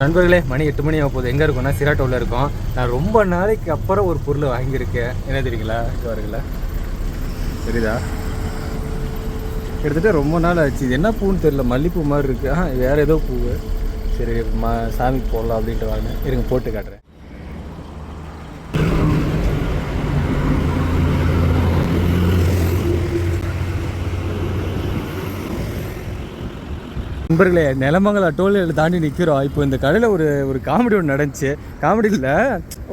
நண்பர்களே மணி எட்டு மணி ஆக போகுது எங்கே இருக்கோம்னா சிராட்டோவில் இருக்கோம். நான் ரொம்ப நாளைக்கு அப்புறம் ஒரு பொருளை வாங்கியிருக்கேன். என்ன தெரியுங்களா? இது தெரியுதா? கிட்டத்தட்ட ரொம்ப நாள் ஆச்சு. இது என்ன பூன்னு தெரியல. மல்லிப்பூ மாதிரி இருக்கு. ஆ வேறு ஏதோ பூ சரி மா சாமிக்கு போடலாம் அப்படின்ட்டு வாங்க இருங்க போட்டு காட்டுறேன். நண்பர்களே நிலமங்கலம் டோல்கேட் தாண்டி நிற்கிறோம் இப்போ இந்த கடையில் ஒரு ஒரு காமெடி ஒன்று நடந்துச்சு. காமெடியில்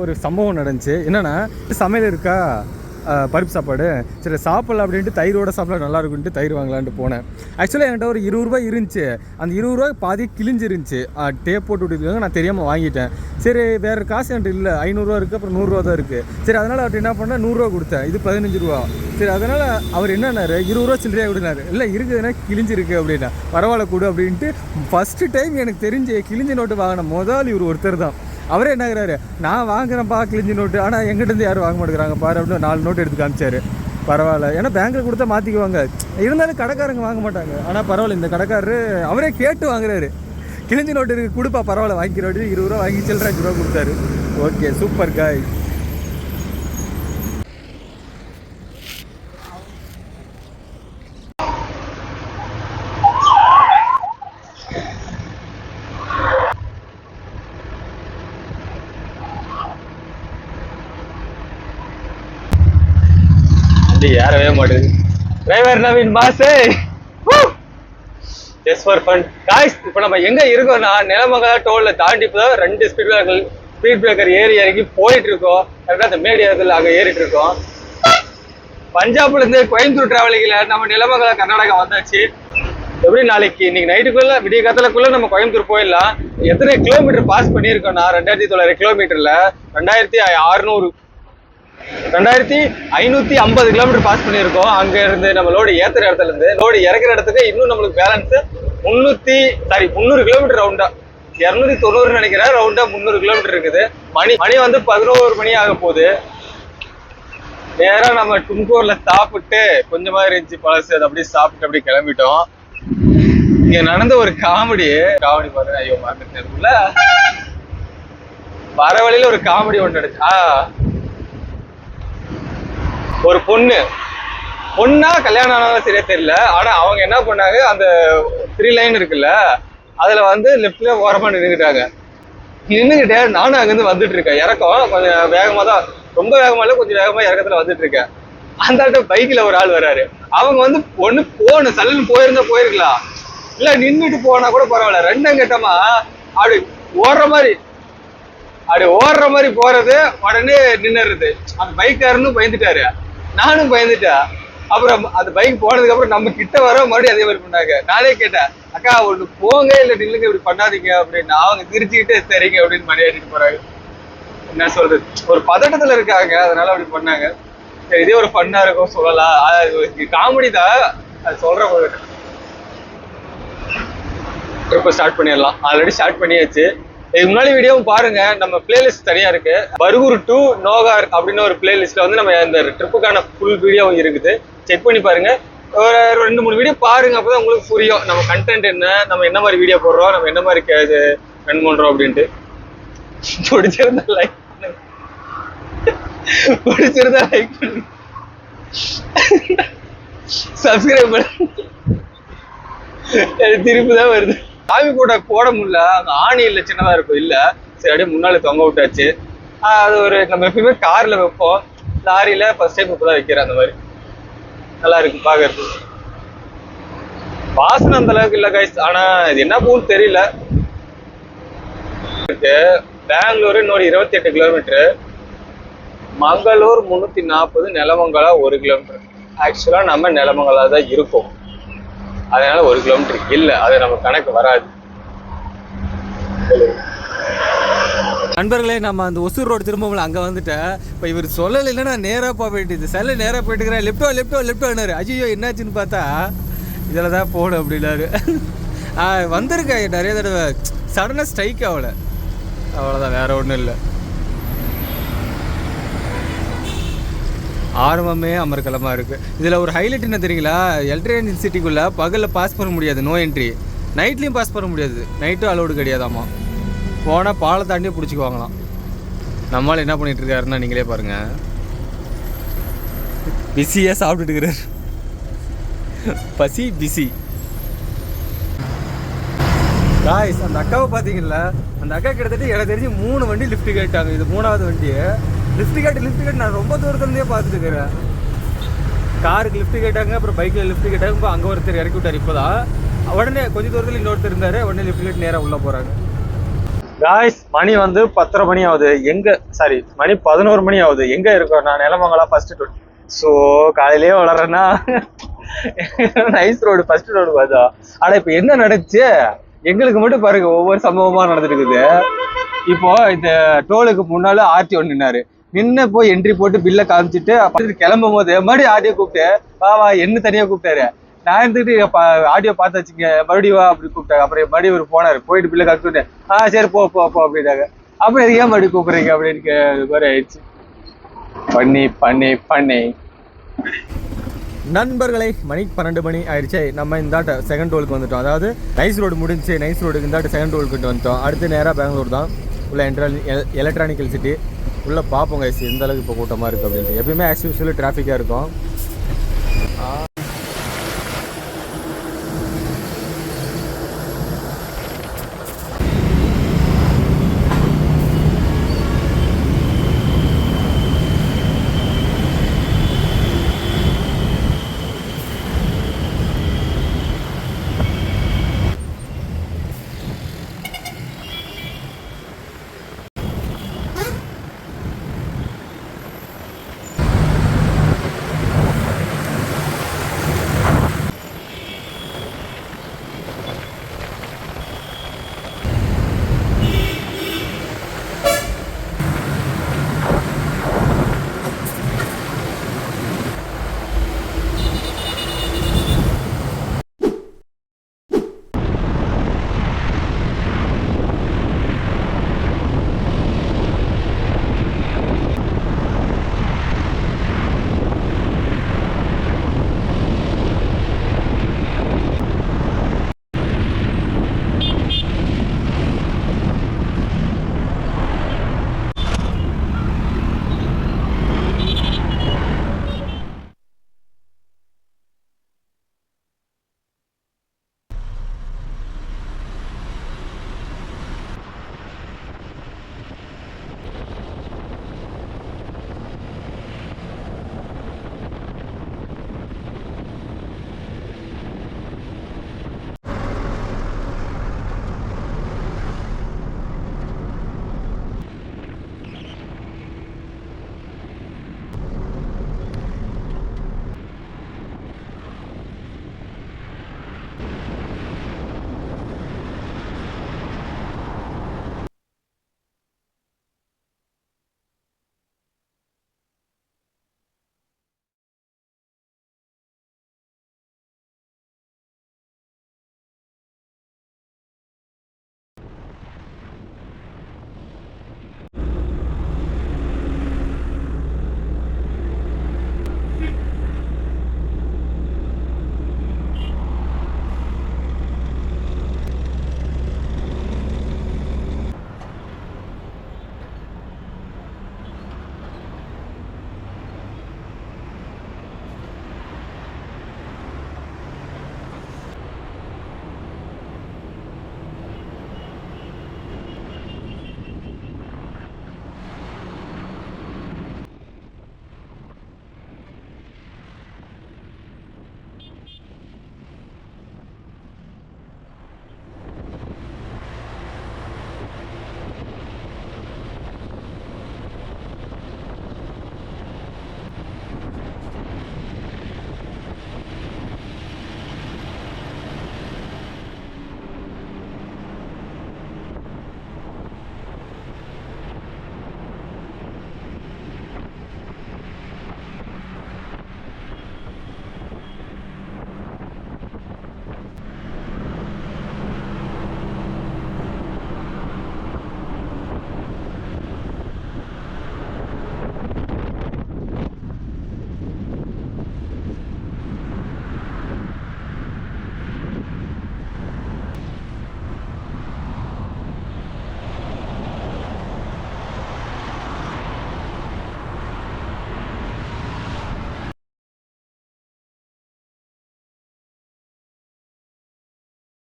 ஒரு சம்பவம் நடந்துச்சு. என்னென்னா சமையல் இருக்கா? பருப்பு சாப்பாடு. சரி சாப்பிடலாம் அப்படின்ட்டு தயிரோட சாப்பிட நல்லா இருக்குன்ட்டு தயிர் வாங்கலான்ட்டு போனேன். ஆக்சுவலாக என்கிட்ட ஒரு இருபது ரூபாய் இருந்துச்சு. அந்த இருபது ரூபாய் பாதி கிழிஞ்சிருந்துச்சு. டேப் போட்டு விட்டுருக்காங்க நான் தெரியாமல் வாங்கிட்டேன். சரி வேறு காசு என்கிட்ட இல்லை. ஐநூறுரூவா இருக்குது அப்புறம் நூறுரூவா தான் இருக்குது சரி அதனால் அவர் என்ன பண்ணால் நூறுரூவா கொடுத்தேன். இது பதினஞ்சு ரூபா. சரி அதனால் அவர் என்னன்னாரு இருபது ரூபா சில்லறையாக விடுனாரு இல்லை இருக்குதுன்னா கிழிஞ்சிருக்கு அப்படின்னா. பரவாயில்ல கொடு அப்படின்ட்டு ஃபஸ்ட்டு டைம் எனக்கு தெரிஞ்சு கிழிஞ்ச நோட்டு வாங்கின முதல் இவர் ஒருத்தர் தான். அவரே என்னங்கிறாரு நான் வாங்குறேன்ப்பா கிழிஞ்சி நோட்டு. ஆனால் எங்கிட்டேருந்து யாரும் வாங்க மாட்டேங்கிறாங்க பாரு அப்படின்னு நாலு நோட்டு எடுத்து காமிச்சாரு. பரவாயில்ல. ஏன்னா பேங்க்கில் கொடுத்தா மாற்றிக்குவாங்க இருந்தாலும் கடைக்காரங்க வாங்க மாட்டாங்க. ஆனால் பரவாயில்ல இந்த கடைக்காரரு அவரே கேட்டு வாங்குறாரு. கிழிஞ்சி நோட்டு இருக்கு கொடுப்பா பரவாயில்ல வாங்கிக்கிறோம் இருபது ரூபா வாங்கி சில்லற அஞ்சு ரூபா கொடுத்தாரு. ஓகே சூப்பர் காய் வண்டி ஏறவே மாட்டேது டிரைவர் நவீன் மாசே. ஜஸ்ட் ஃபார் ஃபன் காய்ஸ் இப்போ நம்ம எங்க இருக்கோம்னா நிலமங்கல டோல்ல தாண்டி இப்போ தான் ரெண்டு ஸ்பீட் பிரேக்கர் ஸ்பீட் பிரேக்கர் ஏறி இறங்கி போயிட்டு இருக்கோம். கரெக்டாக அந்த மேடியத்தில் அங்கே ஏறிட்டு இருக்கோம். பஞ்சாப்ல இருந்து கோயம்புத்தூர் டிராவலிங்ல நம்ம நிலமங்கல கர்நாடகா வந்தாச்சு. எப்படி நாளைக்கு? இன்னைக்கு நைட்டுக்குள்ள விடிய காலத்துலக்குள்ள நம்ம கோயம்புத்தூர் போயிடலாம். எத்தனை கிலோமீட்டர் பாஸ் பண்ணியிருக்கோம்னா ரெண்டாயிரத்தி தொள்ளாயிரம் கிலோமீட்டர்ல ரெண்டாயிரத்தி அறுநூறு ரெண்டாயிரத்தி ஐநூத்தி ஐம்பது கிலோமீட்டர் பாஸ் பண்ணியிருக்கோம். அங்க இருந்து நம்ம லோடு ஏத்துற இடத்துல இருந்து லோடு இறக்குற இடத்துக்கு இன்னும் நம்மளுக்கு பேலன்ஸ் முன்னூத்தி சாரி முந்நூறு கிலோமீட்டர் ரவுண்டா இரநூத்தி தொண்ணூறு நினைக்கிறேன். ரவுண்டா முந்நூறு கிலோமீட்டர் இருக்குது. மணி மணி வந்து பதினோரு மணி ஆக போகுது. நேரா நம்ம தும்கூர்ல சாப்பிட்டு கொஞ்சமா இருந்துச்சு பழசு. அதை அப்படியே சாப்பிட்டு அப்படியே கிளம்பிட்டோம். இங்க நடந்த ஒரு காமெடி காமெடி பாருங்க ஐயோ மறந்துட்டேன். வர வழியில ஒரு காமெடி ஒன்று நடந்துச்சு ஆ. ஒரு பொண்ணு. பொண்ணா கல்யாணம் ஆனதா சரியா தெரியல. ஆனா அவங்க என்ன பண்ணாங்க? அந்த த்ரீ லைன் இருக்குல்ல அதுல வந்து லெஃப்ட்ல ஓரமா நின்றுக்கிட்டாங்க நின்றுக்கிட்டே நானும் அங்கிருந்து வந்துட்டு இருக்கேன் இறக்கம். கொஞ்சம் வேகமா தான் ரொம்ப வேகமா இல்ல கொஞ்சம் வேகமா இறக்கத்துல வந்துட்டு இருக்கேன் அந்த ஆட்ட பைக்ல ஒரு ஆள் வராரு. அவங்க வந்து ஒண்ணு போகணும் சல்லுன்னு போயிருந்தா போயிருக்கலாம். இல்ல நின்றுட்டு போனா கூட பரவாயில்ல. ரெண்டும் கட்டமா? அப்படி ஓடுற மாதிரி. அப்படி ஓடுற மாதிரி போறது உடனே நின்னுறது. அந்த பைக்காரன்னு பயந்துட்டாரு. நானும் பயந்துட்டேன். அப்புறம் அந்த பைக் போனதுக்கு அப்புறம் நம்ம கிட்ட வர மறுபடியும் அதே மாதிரி பண்ணாங்க. நானே கேட்டேன் அக்கா ஒண்ணு போங்க இல்ல நில்லுங்க இப்படி பண்ணாதீங்க அப்படின்னு. அவங்க திரிச்சுக்கிட்டு சரிங்க அப்படின்னு மரியாதைட்டு போறாங்க. என்ன சொல்றது? ஒரு பதட்டத்துல இருக்காங்க அதனால அப்படி பண்ணாங்க. சரி இதே ஒரு ஃபன்னா இருக்கும் சொல்லலாம். காமெடி தான். அது சொல்ற உங்ககிட்ட ட்ரிப்பை ஸ்டார்ட் பண்ணிடலாம். ஆல்ரெடி ஸ்டார்ட் பண்ணியாச்சு. இதுக்கு முன்னாடி வீடியோவும் பாருங்க. நம்ம பிளேலிஸ்ட் தனியா இருக்கு. பர்கூர் டு நோகார் அப்படின்னு ஒரு பிளேலிஸ்ட்ல வந்து நம்ம இந்த ட்ரிப்புக்கான ஃபுல் வீடியோவும் இருக்குது. செக் பண்ணி பாருங்க. ஒரு ரெண்டு மூணு வீடியோ பாருங்க. அப்பதான் உங்களுக்கு புரியும். நம்ம கண்டென்ட் என்ன? நம்ம என்ன மாதிரி வீடியோ போடுறோம்? நம்ம என்ன மாதிரி கே- ரன் பண்றோம் அப்படின்ட்டு. பிடிச்சிருந்தா லைக் பண்ணுங்க. பிடிச்சிருந்தா லைக் பண்ணுங்க. சப்ஸ்கிரைப் பண்ணுங்க திருப்பி தான் வருது. சாமி கூட போட முடியல. அந்த ஆணி இல்லை சின்னதாக இருக்கும். இல்ல. சரி அப்படியே முன்னால தொங்க விட்டாச்சு. அது ஒரு நம்ம எப்பயுமே கார்ல வைப்போம். லாரியில ஃபர்ஸ்ட் டைம் இப்பதான் வைக்கிறேன் அந்த மாதிரி. நல்லா இருக்கு பார்க்கறது வாசனை அந்த அளவுக்கு இல்ல கைஸ் ஆனா இது என்ன பூன்னு தெரியல. இருக்கு. பெங்களூர் இன்னொரு இருபத்தி எட்டு கிலோமீட்டரு மங்களூர் முந்நூற்றி நாற்பது நிலமங்கலா ஒரு கிலோமீட்டர் ஆக்சுவலா நம்ம நிலமங்கலா தான் இருக்கோம். அதனால ஒரு கிலோமீட்டர் இல்ல அது நம்ம கணக்கு வராது. நண்பர்களே நம்ம அந்த ஒசூர் ரோடு திரும்பவும் அங்கே வந்துட்டேன் இப்போ இவர் சொல்லலைன்னா நான் நேராக போக வேண்டியது. செல்ல நேராக போயிட்டுக்கிறேன் லெஃப்டோ லெஃப்டோ லெஃப்டோனாரு ஐயோ என்னாச்சுன்னு பார்த்தா இதில் தான் போகணும் அப்படின்னாரு. ஆ வந்திருக்கேன் நிறைய தடவை. சடனாக ஸ்ட்ரைக் ஆகலை. அவ்வளோதான் வேற ஒன்றும் இல்லை. ஆரம்பமே அமர்க்கலமாக இருக்குது இதில் ஒரு ஹைலைட் என்ன தெரியுங்களா? எலக்ட்ரானிக் சிட்டிக்குள்ளே பகலில் பாஸ் பண்ண முடியாது நோ என்ட்ரி நைட்லேயும் பாஸ் பண்ண முடியாது. நைட்டும் அலோடு கிடையாதாம்மா போனால் பாலை தாண்டியே பிடிச்சிக்குவாங்களாம். நம்மளால் என்ன பண்ணிட்டு இருக்காருன்னா நீங்களே பாருங்கள் பிஸியாக சாப்பிட்டுட்டு இருக்கிறார் பசி பிஸி. காய்ஸ் அந்த அக்காவை பார்த்தீங்கல்ல அந்த அக்கா கிட்டத்தட்ட எனக்கு தெரிஞ்சு மூணு வண்டி லிஃப்ட் கேட்டாங்க. இது மூணாவது வண்டியை. லிஃப்ட் கேட்டு லிஃப்ட் கேட் நான் ரொம்ப தூரத்துலேருந்தே பார்த்துட்டு இருக்கிறேன். காருக்கு லிஃப்ட் கேட்டாங்க அப்புறம் பைக்கில் லிஃப்ட் கேட்டாங்க இப்போ அங்கே ஒருத்தர் இறக்கி விட்டார் இப்போ தான் உடனே கொஞ்சம் தூரத்தில் இன்னொருத்தர் இருந்தார் உடனே லிஃப்ட் கேட் நேராக உள்ளே போகிறாங்க காய்ஸ் மணி வந்து பத்தரை மணி ஆகுது. எங்கே சாரி மணி பதினோரு மணி ஆகுது. எங்கே இருக்கோம்? நான் நிலமங்களா ஃபர்ஸ்ட் ரோடு ஸோ காலையிலேயே வளர்றேன்னா நைஸ் ரோடு ஃபர்ஸ்ட் ரோடு பார்த்தா. ஆனால் இப்போ என்ன நடந்துச்சு? எங்களுக்கு மட்டும் பாருங்க ஒவ்வொரு சம்பவமாக நடந்துருக்குது இப்போ இந்த டோலுக்கு முன்னால ஒன்று நின்னாரு. நின்று போய் என்ட்ரி போட்டு பில்லை காமிச்சிட்டு கிளம்பும் போது மறுபடியும் ஆடியோ கூப்பிட்டு வா வா என்ன தனியா கூப்பிட்டாரு. நான் இருந்துட்டு ஆடியோ பார்த்து வச்சுங்க மறுபடியும் வா அப்படி கூப்பிட்டாங்க அப்புறம் மறுபடியும் ஒரு போனாரு. போயிட்டு பில்லை காமிச்சுட்டு ஆ சரி போ போ போ அப்படின்னாங்க அப்புறம் ஏன் மறுபடியும் கூப்பிடுறீங்க அப்படின்னு கே- இது மாதிரி ஆயிடுச்சு. பண்ணி பண்ணி பண்ணி. நண்பர்களே மணி பன்னெண்டு மணி ஆயிடுச்சு. நம்ம இந்தாட்ட செகண்ட் ரோலுக்கு வந்துட்டோம். அதாவது நைஸ் ரோடு முடிஞ்சு நைஸ் ரோடுக்கு இந்தாட்ட செகண்ட் ரோலுக்கு வந்துட்டோம். அடுத்து நேராக பெங்களூர் தான். உள்ள என்ட்ரல் எலக்ட்ரானிக்கல் சிட்டி உள்ளே பார்ப்போம் கைஸ் எந்த அளவுக்கு இப்போ கூட்டமாக இருக்குது அப்படின்ட்டு. எப்பயுமே ஆக்சுவலி ட்ராஃபிக்காக இருக்கும்.